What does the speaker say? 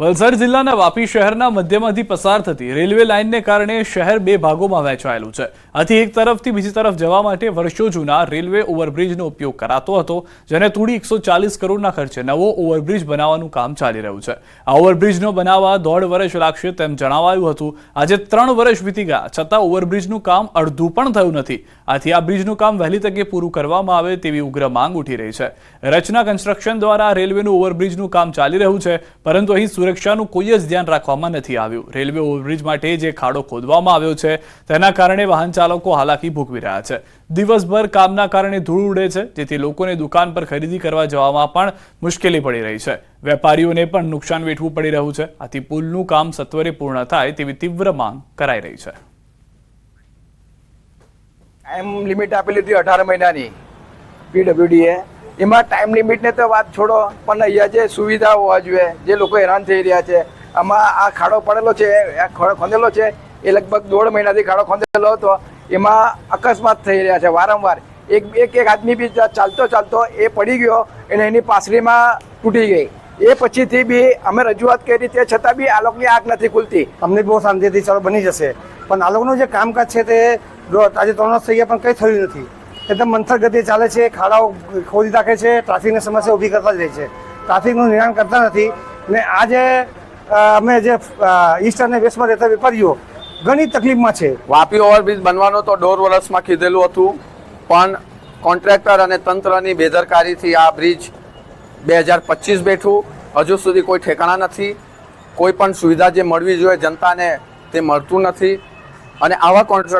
વલસાડ જિલ્લાના વાપી શહેરના મધ્યમાંથી પસાર થતી રેલવે લાઇનને કારણે શહેર બે ભાગોમાં વહેંચાયેલું છે. આથી એક તરફથી બીજી તરફ જવા માટે વર્ષો જૂના રેલવે ઓવરબ્રિજનો ઉપયોગ કરાતો હતો, જેને તોડી એકસો કરોડના ખર્ચે નવો ઓવરબ્રિજ બનાવવાનું કામ ચાલી રહ્યું છે. આ ઓવરબ્રિજનો બનાવવા દોઢ વર્ષ લાગશે તેમ જણાવાયું હતું. આજે ત્રણ વર્ષ વીતી ગયા, છતાં ઓવરબ્રિજનું કામ અડધું પણ થયું નથી. આથી આ બ્રિજનું કામ વહેલી તકે પૂરું કરવામાં આવે તેવી ઉગ્ર માંગ ઉઠી રહી છે. રચના કન્સ્ટ્રક્શન દ્વારા રેલવેનું ઓવરબ્રિજનું કામ ચાલી રહ્યું છે, પરંતુ અહીં સુરક્ષાનું કોઈ જ ધ્યાન રાખવામાં નથી આવ્યું. રેલવે ઓવરબ્રિજ માટે જે ખાડો ખોદવામાં આવ્યો છે, તેના કારણે વાહન ચાલકો હાલાકી ભોગવી રહ્યા છે. દિવસભર કામના કારણે ધૂળ ઉડે છે, જેથી લોકોને દુકાન પર ખરીદી કરવા જવામાં પણ મુશ્કેલી પડી રહી છે. વેપારીઓને પણ નુકસાન વેઠવું પડી રહ્યું છે. આથી પુલનું કામ સત્વરે પૂર્ણ થાય તેવી તીવ્ર માંગ કરાઈ રહી છે. એમ લિમિટ આપેલી હતી અઢાર મહિનાની. પીડબ્લ્યુડીએ એમાં ટાઈમ લિમિટને તો વાત છોડો, પણ અહીંયા જે સુવિધા હોવા જોઈએ જે લોકો હેરાન થઈ રહ્યા છે, આમાં આ ખાડો પડેલો છે ખાડો ખોદેલો છે, એ લગભગ દોઢ મહિનાથી ખાડો ખોંદેલો હતો, એમાં અકસ્માત થઈ રહ્યા છે વારંવાર. એક એક એક આદમી બી ચાલતો ચાલતો એ પડી ગયો અને એની પાસળીમાં તૂટી ગઈ. એ પછીથી બી અમે રજૂઆત કરી તે છતાં બી આ લોકોની આંખ નથી ખુલતી. અમને બહુ શાંતિથી ચાલો બની જશે. પણ આ લોકોનું જે કામકાજ છે તે આજે ત્રણ વર્ષ થઈ ગયા, પણ કંઈ થયું નથી. એકદમ મંથર ગતિએ ચાલે છે, ખાડાઓ ખોદી નાખે છે, ટ્રાફિકની સમસ્યા ઊભી કરતા જ રહે છે. ટ્રાફિકનું નિર્માણ કરતા નથી. ને આજે અમે જે ઈસ્ટ અને વેસ્ટમાં રહેતા વેપારીઓ, ઘણી તકલીફમાં છે. વાપી ઓવરબ્રિજ બનવાનો તો દોઢ વર્ષમાં કીધેલું હતું, પણ કોન્ટ્રાક્ટર અને તંત્રની બેદરકારીથી આ બ્રિજ બે હજાર પચીસ બેઠું. હજુ સુધી કોઈ ઠેકાણા નથી. કોઈ પણ સુવિધા જે મળવી જોઈએ જનતાને તે મળતું નથી. અને આવા કોન્ટ્રાક્ટ